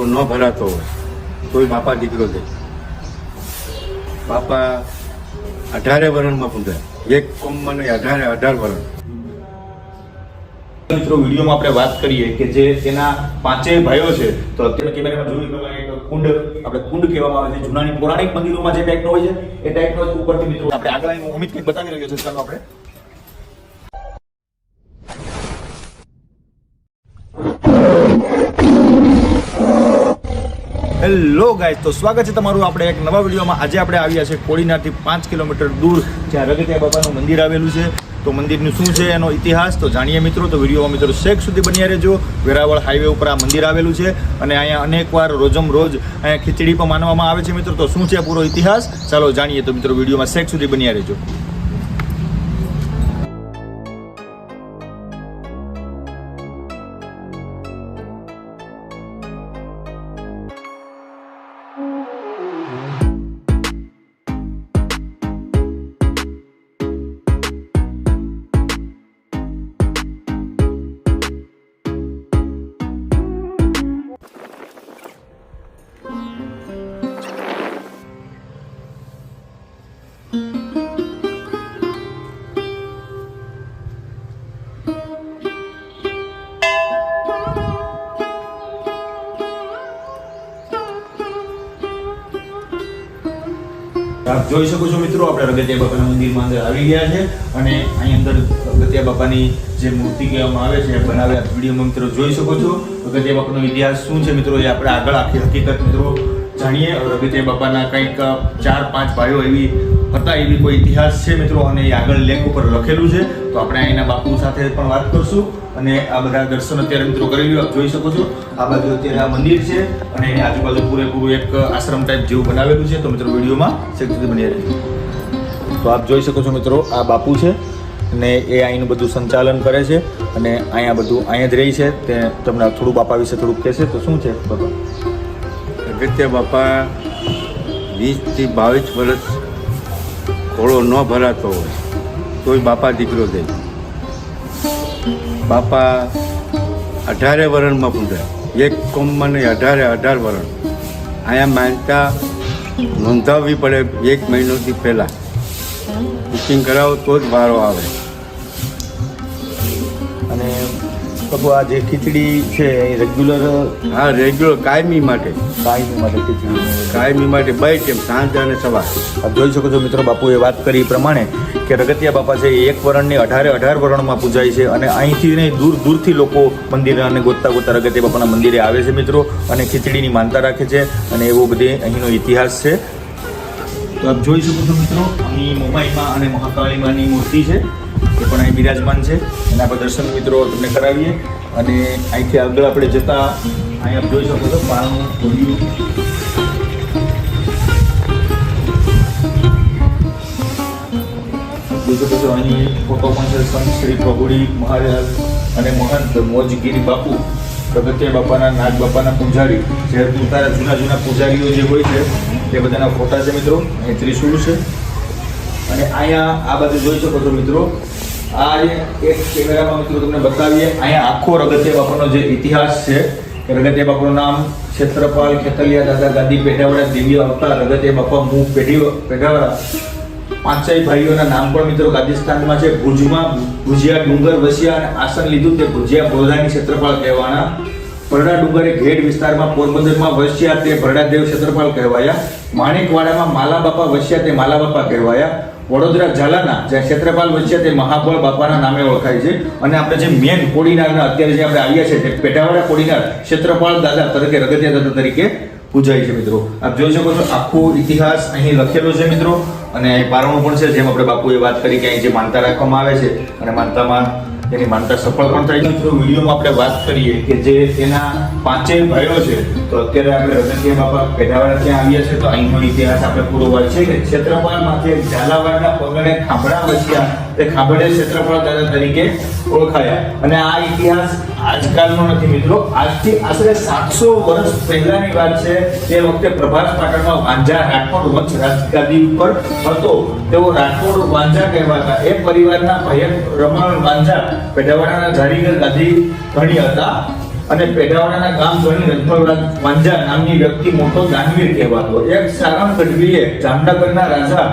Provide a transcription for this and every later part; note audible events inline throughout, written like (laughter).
ન ભરાતો હોય કોઈ બાપા દીકરો દે બાપા અઢારે વર્ણમાં પૂંજાય. એક કોમમાં નહીં અઢારે, અઢાર વર્ણ. મિત્રો, વિડીયોમાં આપણે વાત કરીએ કે જે તેના પાંચેય ભાઈઓ છે, તો અત્યારે કેમેરામાં જોયું પ્રમાણે કુંડ, આપણે કુંડ કહેવામાં આવે છે. જૂનાની પૌરાણિક મંદિરોમાં જે ટાઈપનો હોય છે, એ ટાઈપનો ઉપરથી મિત્રો આપણે આગળ અમિત કંઈક બતાવી રહ્યો છે. ચાલો આપણે. હેલો ગાઈસ, તો સ્વાગત છે તમારું આપણે એક નવા વિડીયોમાં. આજે આપણે આવ્યા છે કોડીનાથી પાંચ કિલોમીટર દૂર, જ્યાં રગતિયા બાબાનું મંદિર આવેલું છે. તો મંદિરનું શું છે એનો ઇતિહાસ? તો જાણીએ મિત્રો, તો વિડીયોમાં મિત્રો શેખ સુધી બન્યા રહેજો. વેરાવળ હાઈવે ઉપર આ મંદિર આવેલું છે અને અહીંયા અનેકવાર રોજમ રોજ અહીંયા ખીચડી પણ માનવામાં આવે છે મિત્રો. તો શું છે પૂરો ઇતિહાસ? ચાલો જાણીએ તો મિત્રો વિડીયોમાં શેખ સુધી બન્યા રહેજો. આપ જોઈ શકો છો મિત્રો, આપણે રગતિયા બાપાના મંદિરમાં અંદર આવી ગયા છે અને અહીં અંદર રગતિયા બાપાની જે મૂર્તિ કહેવામાં આવે છે, એ બનાવે આપ વિડીયોમાં મિત્રો જોઈ શકો છો. રગતિયા બાપાનો ઇતિહાસ શું છે મિત્રો, એ આપણે આગળ આખી હકીકત મિત્રો જાણીએ. રગતિયા બાપાના કંઈક ચાર પાંચ ભાઈઓ એવી હતા એવી કોઈ ઇતિહાસ છે મિત્રો? અને એ આગળ લેખ ઉપર લખેલું છે. તો આપણે અહીંના બાપુ સાથે પણ વાત કરશું. અને આ બધા દર્શન અત્યારે મિત્રો કરી જોઈ શકો છો. આ બાજુ અત્યારે આ મંદિર છે અને એની આજુબાજુ પૂરેપૂરું એક આશ્રમ ટાઈપ જેવું બનાવેલું છે. તો મિત્રો વિડીયોમાં શક્તિ બની રહે તો આપ જોઈ શકો છો મિત્રો, આ બાપુ છે અને એ અહીંનું બધું સંચાલન કરે છે અને અહીંયા બધું અહીંયા જ રહી છે. તે તમને થોડું બાપા વિશે થોડુંક કહેશે તો શું છે બાપા? અગત્ય બાપા, વીસથી બાવીસ વર્ષ ખોળો ન ભરાતો હોય, તોય બાપા દીકરો દે. બાપા અઢારે વરણમાં પૂંજાય એક કોમમાં નહીં અઢારે અઢાર વરણ. અહીંયા માનતા નોંધાવવી પડે એક મહિનોથી પહેલાં. બુકિંગ કરાવો તો જ વારો આવે. અને બાપુ આ જે ખીચડી છે એ રેગ્યુલર હા રેગ્યુલર કાયમી માટે. કાયમી માટે ખીચડી. કાયમી માટે બે ટાઈમ સાંજ અને સવાર. આપ જોઈ શકો છો મિત્રો બાપુએ વાત કરી એ પ્રમાણે કે રગતિયા બાપા છે એ એક વરણની અઢારે અઢાર વરણમાં પૂજાય છે અને અહીંથી ને દૂર દૂરથી લોકો મંદિર અને ગોતતા ગોતતા રગતિયા બાપાના મંદિરે આવે છે મિત્રો અને ખીચડીની માનતા રાખે છે અને એવો બધે અહીંનો ઇતિહાસ છે. તો આપ જોઈ શકો છો મિત્રો અહીં મોબાઈલમાં અને મહાકાળીમાંની મૂર્તિ છે એ પણ અહીં બિરાજમાન છે. એના પર દર્શન મિત્રો તમને કરાવીએ. અને અહીંથી આગળ આપણે જતા અહીં આપ જોઈ શકો છો પાણું ખોલ્યું ફોટો પણ છે સંત શ્રી પ્રભુડી મહારાજ અને મહંત મોજગીરી બાપુ, પ્રગત્ય બાપાના, નાગ બાપાના પૂજારી. જે પોતાના જૂના જૂના પૂજારીઓ જે હોય છે, તે બધાના ફોટા છે મિત્રો. અહીં ત્રિશુળ છે. અને અહીંયા આ બાજુ જોઈ શકો મિત્રો આ એક કેમેરામાં મિત્રો તમને બતાવીએ, અહીંયા આખો રગત્ય બાપાનો જે ઇતિહાસ છે રગતિયા બાપાનું નામ ક્ષેત્રપાલ ખેતલિયા દાદા ગાદી પેઢાવાળા દિવ્ય અવતાર રગત્ય બાપા મુખ પેઢી પેઢાવાળા પાંચેય ભાઈઓના નામ પણ મિત્રો રાજસ્થાનમાં છે. ભુજમાં ભુજિયા ડુંગર વસ્યા અને આસન લીધું તે ભુજિયા બોધાની ક્ષેત્રપાલ કહેવાના. ભરડા ડુંગરે ઘેડ વિસ્તારમાં પોરબંદરમાં વસ્યા તે ભરડાદેવ ક્ષેત્રપાલ કહેવાયા. માણેકવાડામાં માલા બાપા વસ્યા તે માલા બાપા કહેવાયા. વડોદરા ઝાલાના જ્યાં ક્ષેત્રપાલ વચ્ચે તે મહાબળ બાપાના નામે ઓળખાય છે અને આપણે જે મેન કોડીનારના અત્યારે જે આપણે આવ્યા છે તે પેટાવાડા કોડીનાર ક્ષેત્રપાલ દાદા તરીકે રગતિયા દાદા તરીકે પૂજાય છે મિત્રો. આપ જોઈ શકો છો આખો ઇતિહાસ અહીં લખેલો છે મિત્રો. અને પારણું પણ છે, જેમ આપણે બાપુએ વાત કરી કે અહીં જે માનતા રાખવામાં આવે છે અને માનતામાં એની માનતા સફળ પણ છે. મિત્રો, વિડીયોમાં આપણે વાત કરીએ કે જે તેના પાંચેય ભાઈઓ છે, તો અત્યારે આપણે રગતિયા બાપા પેઢાવાળા ત્યાં આવ્યા છે, તો અહીંનો ઇતિહાસ આપણે પૂરો હોય છે કે ક્ષેત્રપાલમાંથી ઝાલાવાડના પગલે ખાંભડા વસ્યા તે ખાંભડે ક્ષેત્રફળ દાદા તરીકે ઓળખાયા. અને આ ઇતિહાસ આજકાલનો નથી મિત્રો. આજથી આશરે સાતસો વર્ષ પહેલાની વાત છે. તે વખતે પ્રભાસ પાટણમાં વાંઝા રાઠોડ વંશ રાજગાદી ઉપર હતો. તેઓ રાઠોડ વાંઝા કહેવાતા. એ પરિવારના ભયંક રમણ વાંઝા પેઢાવાડાના જારીગર ગાદી ઘણી હતા અને પેઢાવાડાના ગામ ધણી રજમલ વાંજા નામની વ્યક્તિ મોટો દાનવીર કહેવાતો. એક સારામ ગઢવીએ જામનગરના રાજા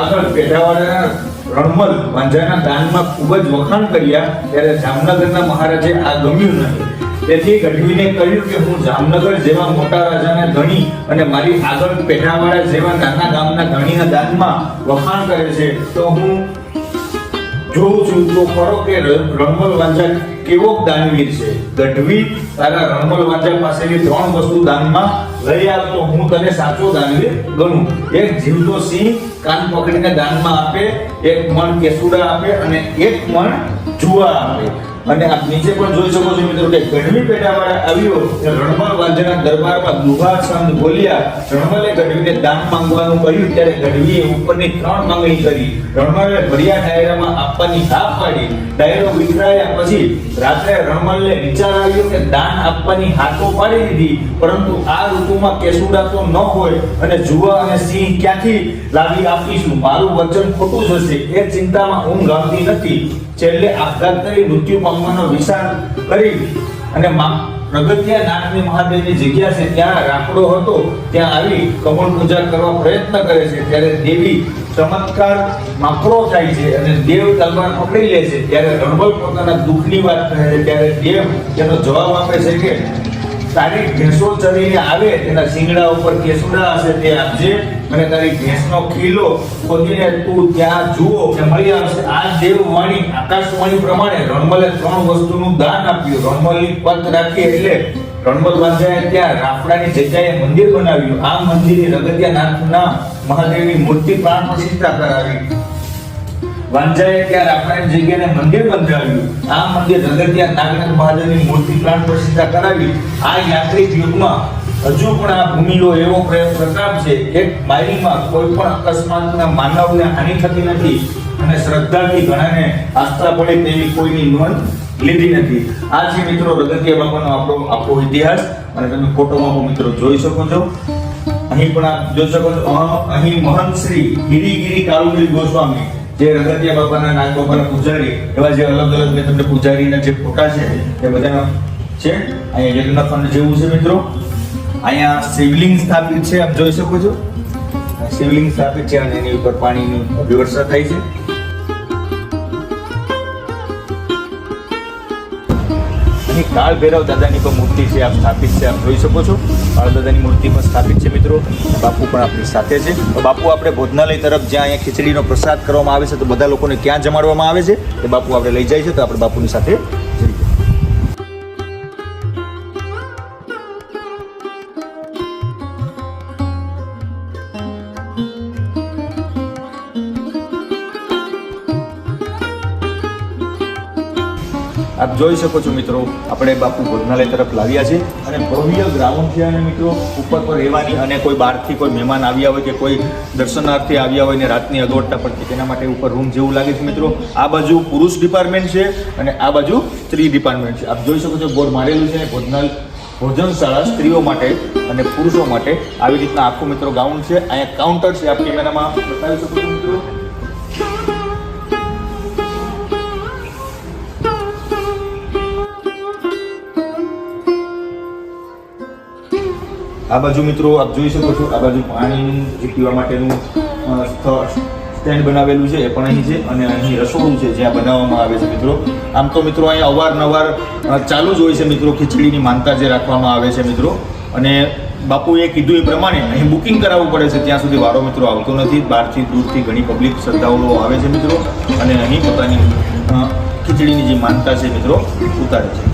આગળ પેઢાવાડાના રણમલ વાંજાના દાનમાં ખૂબ જ વખાણ કર્યા ત્યારે જામનગરના મહારાજે આ ગમ્યું નહીં તેથી ગઢવીને કહ્યું કે હું જામનગર જેવા મોટા રાજાના ધણી અને મારી આગળ પેઢાવાળા જેવા નાના ગામના ધણીના દાનમાં વખાણ કરે છે, તો હું જોઉં છું તો ખરો કે રણમલ વાંઝા કેવો દાનવીર છે. ગઢવી તારા રણમલ વાંઝા પાસેની ત્રણ વસ્તુ દાનમાં લઈ આવતો હું તને સાચો દાનવીર ગણું. એક જીવતો સિંહ કાન પકડીને દાનમાં આપે, એક મણ કેસુડા આપે અને એક મણ જુવા આપે. અને આપ નીચે પણ જોઈ શકો છો મિત્રો કે ગઢવી પેટાવાળા આવ્યો, રણમલ વાંજાના દરબારમાં દુહા છંદ બોલ્યા. રણમલે ગઢવીને દાન માંગવાનું કહ્યું, ત્યારે ગઢવીએ ઉપરની ત્રણ માંગણી કરી. રણમલે ભર્યા ડાયરામાં આપવાની હા પાડી. ડાયરો વિખરાયા પછી રાત્રે રણમલને વિચાર આવ્યો કે દાન આપવાની હાથો પાડી દીધી, પરંતુ આ ઋતુમાં કેસુડા તો ન હોય અને જુવા અને સિંહ ક્યાંથી લાવી આપીશું? મારું વચન ખોટું જશે એ ચિંતામાં ઊંઘ આવતી નથી. છેલ્લે આપઘાત કરી મૃત્યુ પામવાનો વિચાર કરી અને પ્રગત્યા નાથની મહાદેવની જગ્યા છે ત્યાં રાખડો હતો, ત્યાં આવી કમળ પૂજા કરવા પ્રયત્ન કરે છે. ત્યારે દેવી ચમત્કાર માકડો થાય છે અને દેવ તલવાર પકડી લે છે. ત્યારે રણબલ પોતાના દુઃખની વાત કહે છે. ત્યારે દેવ તેનો જવાબ આપે છે કે, તારી ભેંસો ચરીને આવે, તેના શિંગડા ઉપર કેસુડા હશે, તે આપજે. અને તારી ભેંસનો ખીલો ખોદીને તું ત્યાં જુઓ કે મળી આવશે. આ દેવવાણી આકાશવાણી પ્રમાણે રણમલે ત્રણ વસ્તુનું દાન આપ્યું. રણમલની પથ રાખી એટલે રણમલ વાંજાએ ત્યાં રાફડાની જગ્યાએ મંદિર બનાવ્યું. આ મંદિરે રગતિયાનાથના મહાદેવની મૂર્તિ પ્રાણ પ્રતિષ્ઠા કરાવી. વાંજાએ ત્યાં રાફડાની જગ્યાએ મંદિર બંધાવ્યું. આ મંદિર રગતિયા નાગનાથ મહાદેવની મૂર્તિ પ્રાણ પ્રતિષ્ઠા કરાવી. આ યાત્રિક યુગમાં હજુ પણ આ ભૂમિનો એવો પ્રતાપ છે કે માઇલમાં કોઈ પણ અકસ્માતના માનવને હાનિ થતી નથી અને શ્રદ્ધાથી ઘણાને આસ્થા પડે તેવી કોઈની નોંધ લીધી નથી. આ છે મિત્રો રગતિયા બાબાનો આપણો આખો ઇતિહાસ. અને તમે ફોટોમાં પણ મિત્રો જોઈ શકો છો. અહીં પણ આપ જોઈ શકો છો. અહીં મહંત શ્રી ગિરિગિરી કાલુગીરી ગોસ્વામી જે રગતિયા બાપાના નાગ બાપાના પૂજારી, એવા જે અલગ અલગ મેં તમને પૂજારીના જે ફોટા છે, એ બધા છે. અહીંયા યજ્ઞકુંડ જેવું છે મિત્રો. અહીંયા શિવલિંગ સ્થાપિત છે, આપ જોઈ શકો છો. શિવલિંગ સ્થાપિત છે અને એની ઉપર પાણીની વ્યવસ્થા થાય છે. અહીં કાળ ભૈરવ દાદાની પણ મૂર્તિ છે, આપ સ્થાપિત છે, આપ જોઈ શકો છો. કાળ દાદાની મૂર્તિ પણ સ્થાપિત છે, મિત્રો. બાપુ પણ આપણી સાથે છે. તો બાપુ, આપણે ભોજનાલય તરફ જ્યાં અહીંયા ખીચડીનો પ્રસાદ કરવામાં આવે છે, તો બધા લોકોને ક્યાં જમાડવામાં આવે છે? એ બાપુ, આપણે લઈ જાય છે તો આપણે બાપુની સાથે જઈએ જોઈ શકો છો મિત્રો, આપણે બાપુ ભોજનાલય તરફ લાવ્યા છે અને ભવ્ય ગ્રાઉન્ડ છે અને મિત્રો. ઉપર પર રહેવાની અને કોઈ બહારથી કોઈ મહેમાન આવ્યા હોય કે કોઈ દર્શનાર્થી આવ્યા હોય ને રાતની અગવડતા પડતી, તેના માટે ઉપર રૂમ જેવું લાગે છે મિત્રો. આ બાજુ પુરુષ ડિપાર્ટમેન્ટ છે અને આ બાજુ સ્ત્રી ડિપાર્ટમેન્ટ છે. આપ જોઈ શકો છો બોર્ડ મારેલું છે ભોજનાલય ભોજનશાળા સ્ત્રીઓ માટે અને પુરુષો માટે. આવી રીતના આખું મિત્રો ગાઉન્ડ છે. અહીંયા કાઉન્ટર છે, આપ કેમેરામાં બતાવી શકો છો મિત્રો. આ બાજુ મિત્રો આપ જોઈ શકો છો, આ બાજુ પાણીનું જે પીવા માટેનું સ્થળ સ્ટેન્ડ બનાવેલું છે, એ પણ અહીં છે અને અહીં રસોડું છે જ્યાં બનાવવામાં આવે છે મિત્રો. આમ તો મિત્રો અહીંયા અવારનવાર ચાલુ જ હોય છે મિત્રો ખીચડીની માનતા જે રાખવામાં આવે છે મિત્રો. અને બાપુએ કીધું એ પ્રમાણે અહીં બુકિંગ કરાવવું પડે છે, ત્યાં સુધી વારો મિત્રો આવતો નથી. બહારથી દૂરથી ઘણી પબ્લિક શ્રદ્ધાળુઓ આવે છે મિત્રો. અને અહીં પોતાની ખીચડીની જે માનતા છે મિત્રો, ઉતારે છે.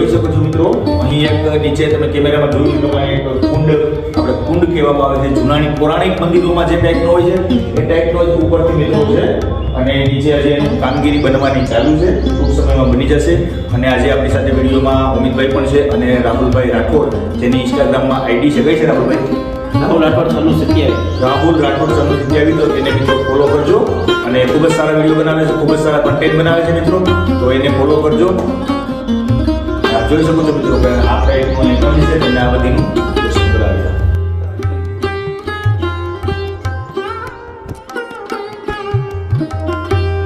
જોઈ શકો છો મિત્રો. અહીં એક નીચે તમે કેમેરામાં જોયું પ્રમાણે એક કુંડ આપણે કુંડ કહેવામાં આવે છે. જૂનાની પૌરાણિક મંદિરોમાં જે ટાઈપનો હોય છે એ ટાઈપનો જ ઉપરથી મિત્રો છે. અને નીચે આજે કામગીરી બનવાની ચાલુ છે. ટૂંક સમયમાં બની જશે. અને આજે આપણી સાથે વિડીયોમાં અમિતભાઈ પણ છે અને રાહુલભાઈ રાઠોડ જેની ઇન્સ્ટાગ્રામમાં આઈડી છે. કઈ છે રાહુલભાઈ? રાહુલ રાઠોડ છન્નું સત્યાવી રાહુલ રાઠોડ સમજ સત્યાવી તો એને મિત્રો ફોલો કરજો. અને ખૂબ જ સારા વીડિયો બનાવે છે. ખૂબ જ સારા કન્ટેન્ટ બનાવે છે મિત્રો. તો એને ફોલો કરજો. જોઈ શકો છો મિત્રો કે આ ટાઈપનું એકમ છે અને આ બધીનું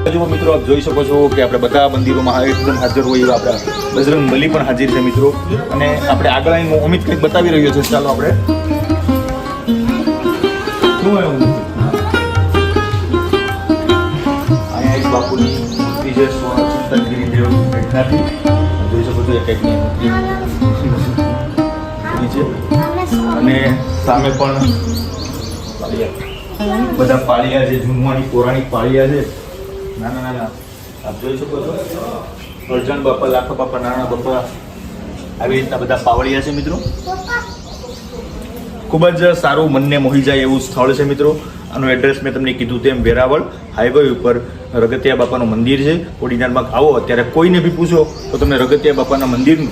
દર્શન મિત્રો આપ જોઈ શકો છો કે આપણે બધા મંદિરોમાં એકદમ હાજર હોય એવા આપણા બજરંગ બલી પણ હાજર છે મિત્રો. અને આપણે આગળ આવીને અમિત કંઈક બતાવી રહ્યો છે. ચાલો આપણે. અહીંયા એક બાપુની મૂર્તિ છે સ્વ ચિંતનગીરી દેવ ભેટનાથી જોઈ શકો છો એ ટાઈપની મૂર્તિ છે અને સામે પણ પાળિયા. બધા પાળિયા છે, જૂનવાણી પૌરાણિક પાળિયા છે. નાના નાના. આપ જોઈ શકો છો. અર્જણ બાપા, લાખા બાપા, નાના બાપા આવી રીતના બધા પાવળિયા છે મિત્રો. ખૂબ જ સારું મનને મોહી જાય એવું સ્થળ છે મિત્રો. આનું એડ્રેસ મેં તમને કીધું તેમ વેરાવળ હાઈવે ઉપર રગતિયા બાપાનું મંદિર છે. કોડીનારમાં આવો, અત્યારે કોઈને બી પૂછો, તો તમને રગતિયા બાપાના મંદિરનું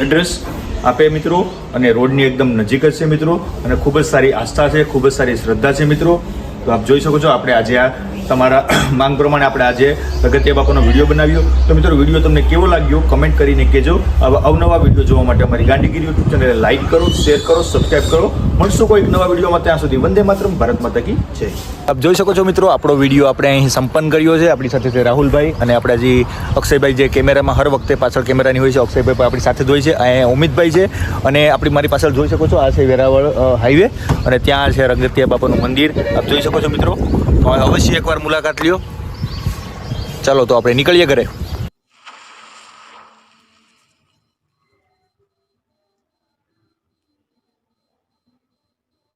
એડ્રેસ આપે મિત્રો. અને રોડની એકદમ નજીક જ છે મિત્રો. અને ખૂબ જ સારી આસ્થા છે, ખૂબ જ સારી શ્રદ્ધા છે મિત્રો. તો આપ જોઈ શકો છો, આપણે આજે આ તમારા (clears throat) માંગ પ્રમાણે આપણે આજે અગત્ય બાપાનો વીડિયો બનાવ્યો. તો મિત્રો, વીડિયો તમને કેવો લાગ્યો? કમેન્ટ કરીને કહેજો. અવનવા વીડિયો જોવા માટે અમારી ગાંધીગીરી યુટ્યુબ ચેનલને લાઇક કરો શેર કરો સબસ્ક્રાઈબ કરો. મળશું કોઈ નવા વિડીયોમાં ત્યાં સુધી. વંદે માત્ર ભારત માતા કી છે આપ જોઈ શકો છો મિત્રો, આપણો વીડિયો આપણે અહીં સંપન્ન કર્યો છે. આપણી સાથે છે રાહુલભાઈ અને આપણા જે અક્ષયભાઈ જે કેમેરામાં હર વખતે પાછળ કેમેરાની હોય છે, અક્ષયભાઈ આપણી સાથે જ છે. અહીંયા ઉમિતભાઈ છે અને આપણી મારી પાછળ જોઈ શકો છો, આ છે વેરાવળ હાઈવે અને ત્યાં છે રંગતિયા બાપાનું મંદિર. આપ જોઈ શકો છો મિત્રો. અવશ્ય મુલાકાત લ્યો. ચાલો તો આપણે નીકળીએ ઘરે.